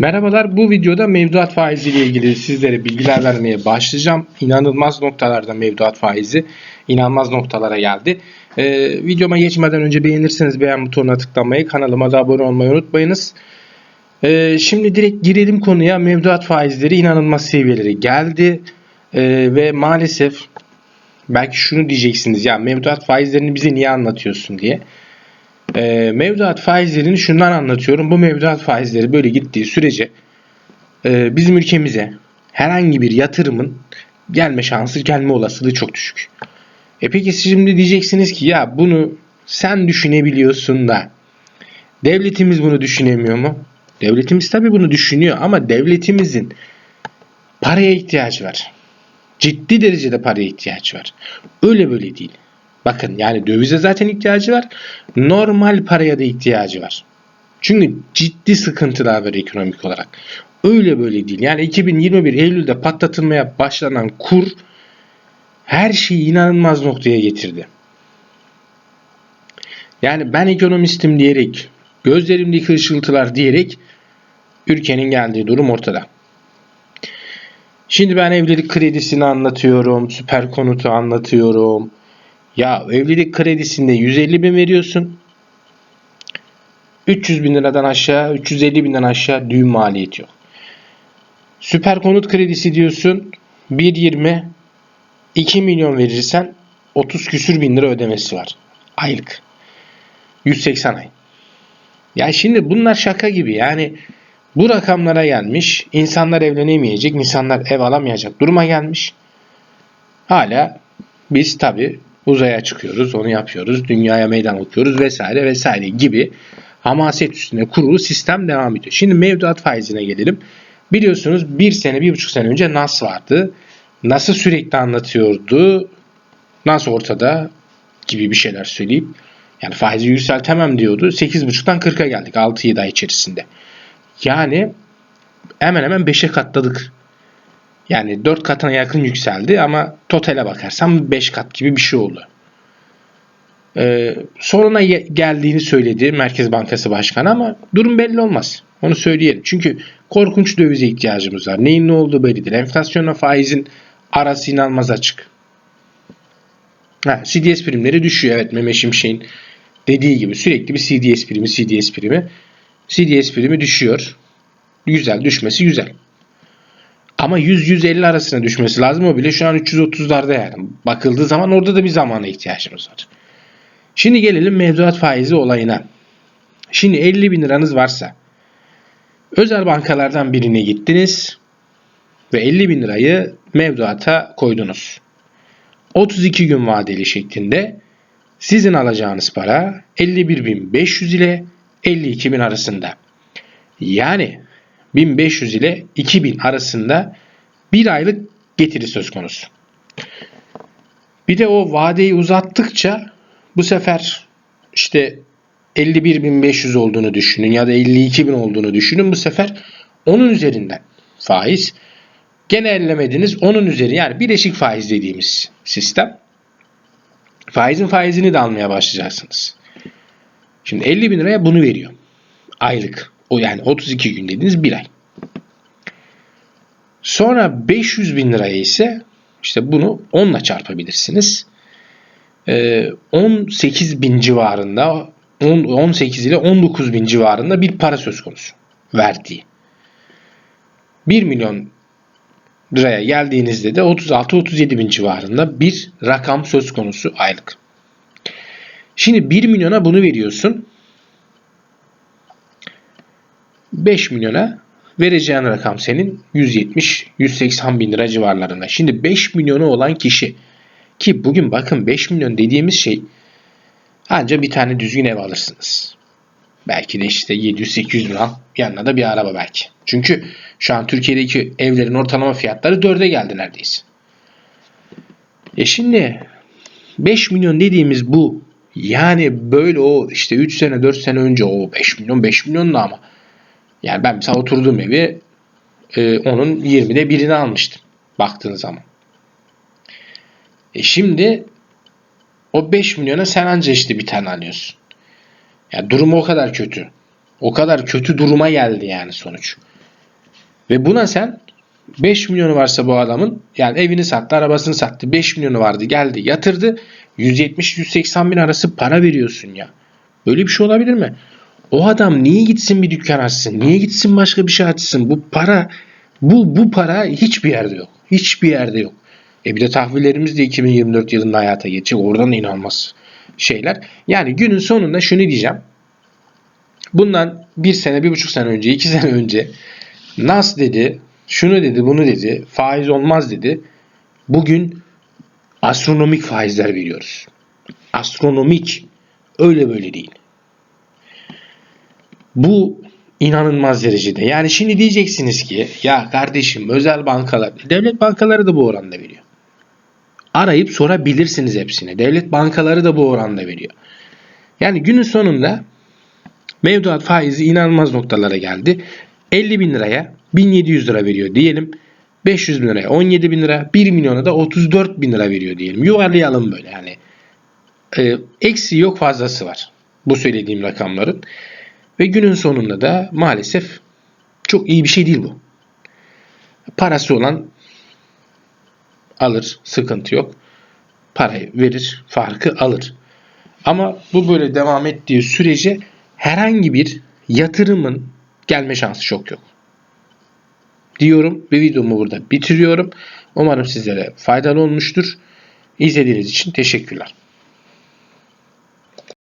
Merhabalar, bu videoda mevduat faizi ile ilgili sizlere bilgiler vermeye başlayacağım. İnanılmaz noktalarda mevduat faizi, inanılmaz noktalara geldi. Ee, videoma geçmeden önce beğenirseniz beğen butonuna tıklamayı, kanalıma da abone olmayı unutmayınız. Ee, şimdi direkt girelim konuya. Mevduat faizleri inanılmaz seviyelere geldi. Ee, ve maalesef belki şunu diyeceksiniz ya mevduat faizlerini bize niye anlatıyorsun diye. E, mevduat faizlerini şundan anlatıyorum. Bu mevduat faizleri böyle gittiği sürece e, bizim ülkemize herhangi bir yatırımın gelme şansı, gelme olasılığı çok düşük. E peki siz şimdi diyeceksiniz ki ya bunu sen düşünebiliyorsun da devletimiz bunu düşünemiyor mu? Devletimiz tabii bunu düşünüyor ama devletimizin paraya ihtiyacı var. Ciddi derecede paraya ihtiyacı var. Öyle böyle değil. Bakın yani dövize zaten ihtiyacı var. Normal paraya da ihtiyacı var. Çünkü ciddi sıkıntılar var ekonomik olarak. Öyle böyle değil. Yani 2021 Eylül'de patlatılmaya başlanan kur her şeyi inanılmaz noktaya getirdi. Yani ben ekonomistim diyerek, gözlerimdeki ışıltılar diyerek ülkenin geldiği durum ortada. Şimdi ben evlilik kredisini anlatıyorum, süper konutu anlatıyorum. Ya evlilik kredisinde 150 bin veriyorsun. 300 bin liradan aşağı, 350 binden aşağı düğün maliyeti yok. Süper konut kredisi diyorsun 1.20 2 milyon verirsen 30 küsür bin lira ödemesi var. Aylık. 180 ay. Ya şimdi bunlar şaka gibi yani bu rakamlara gelmiş. insanlar evlenemeyecek, insanlar ev alamayacak duruma gelmiş. Hala biz tabi uzaya çıkıyoruz, onu yapıyoruz, dünyaya meydan okuyoruz vesaire vesaire gibi hamaset üstüne kurulu sistem devam ediyor. Şimdi mevduat faizine gelelim. Biliyorsunuz bir sene, bir buçuk sene önce NAS vardı. NAS'ı sürekli anlatıyordu. NAS ortada gibi bir şeyler söyleyip yani faizi yükseltemem diyordu. 8.5'tan 40'a geldik 6-7 ay içerisinde. Yani hemen hemen 5'e katladık. Yani 4 katına yakın yükseldi ama totale bakarsam 5 kat gibi bir şey oldu. Ee, soruna geldiğini söyledi Merkez Bankası Başkanı ama durum belli olmaz. Onu söyleyelim. Çünkü korkunç dövize ihtiyacımız var. Neyin ne olduğu belli değil. Enflasyonla faizin arası inanılmaz açık. Ha, CDS primleri düşüyor. Evet Mehmet Şimşek'in dediği gibi sürekli bir CDS primi, CDS primi. CDS primi düşüyor. Güzel düşmesi güzel. Ama 100-150 arasına düşmesi lazım. O bile şu an 330'larda yani. Bakıldığı zaman orada da bir zamana ihtiyacımız var. Şimdi gelelim mevduat faizi olayına. Şimdi 50 bin liranız varsa özel bankalardan birine gittiniz ve 50 bin lirayı mevduata koydunuz. 32 gün vadeli şeklinde sizin alacağınız para 51.500 ile 52.000 arasında. Yani 1500 ile 2000 arasında bir aylık getiri söz konusu. Bir de o vadeyi uzattıkça bu sefer işte 51.500 olduğunu düşünün ya da 52.000 olduğunu düşünün. Bu sefer onun üzerinden faiz. Gene ellemediniz onun üzeri yani bileşik faiz dediğimiz sistem. Faizin faizini de almaya başlayacaksınız. Şimdi 50 bin liraya bunu veriyor. Aylık. O yani 32 gün dediğiniz bir ay. Sonra 500 bin liraya ise işte bunu 10 ile çarpabilirsiniz. 18 ee, bin civarında 18 ile 19 bin civarında bir para söz konusu verdiği. 1 milyon liraya geldiğinizde de 36-37 bin civarında bir rakam söz konusu aylık. Şimdi 1 milyona bunu veriyorsun. 5 milyona vereceğin rakam senin 170-180 bin lira civarlarında. Şimdi 5 milyonu olan kişi ki bugün bakın 5 milyon dediğimiz şey ancak bir tane düzgün ev alırsınız. Belki de işte 700-800 bin al. Yanına da bir araba belki. Çünkü şu an Türkiye'deki evlerin ortalama fiyatları 4'e geldi neredeyse. E şimdi 5 milyon dediğimiz bu. Yani böyle o işte 3 sene 4 sene önce o 5 milyon 5 milyon da ama yani ben mesela oturduğum evi e, onun 20'de birini almıştım baktığın zaman. E şimdi o 5 milyona sen anca işte bir tane alıyorsun. Yani durum o kadar kötü. O kadar kötü duruma geldi yani sonuç. Ve buna sen 5 milyonu varsa bu adamın yani evini sattı, arabasını sattı. 5 milyonu vardı geldi yatırdı. 170-180 bin arası para veriyorsun ya. Böyle bir şey olabilir mi? O adam niye gitsin bir dükkan açsın? Niye gitsin başka bir şey açsın? Bu para bu bu para hiçbir yerde yok. Hiçbir yerde yok. E bir de tahvillerimiz de 2024 yılında hayata geçecek. Oradan da inanılmaz şeyler. Yani günün sonunda şunu diyeceğim. Bundan bir sene, bir buçuk sene önce, iki sene önce Nas dedi, şunu dedi, bunu dedi, faiz olmaz dedi. Bugün astronomik faizler veriyoruz. Astronomik. Öyle böyle değil. Bu inanılmaz derecede. Yani şimdi diyeceksiniz ki ya kardeşim özel bankalar, devlet bankaları da bu oranda veriyor. Arayıp sorabilirsiniz hepsine. Devlet bankaları da bu oranda veriyor. Yani günün sonunda mevduat faizi inanılmaz noktalara geldi. 50 bin liraya 1700 lira veriyor diyelim. 500 bin liraya 17 bin lira, 1 milyona da 34 bin lira veriyor diyelim. Yuvarlayalım böyle yani. Ee, eksi yok fazlası var. Bu söylediğim rakamların. Ve günün sonunda da maalesef çok iyi bir şey değil bu. Parası olan alır, sıkıntı yok. Parayı verir, farkı alır. Ama bu böyle devam ettiği sürece herhangi bir yatırımın gelme şansı çok yok. Diyorum ve videomu burada bitiriyorum. Umarım sizlere faydalı olmuştur. İzlediğiniz için teşekkürler.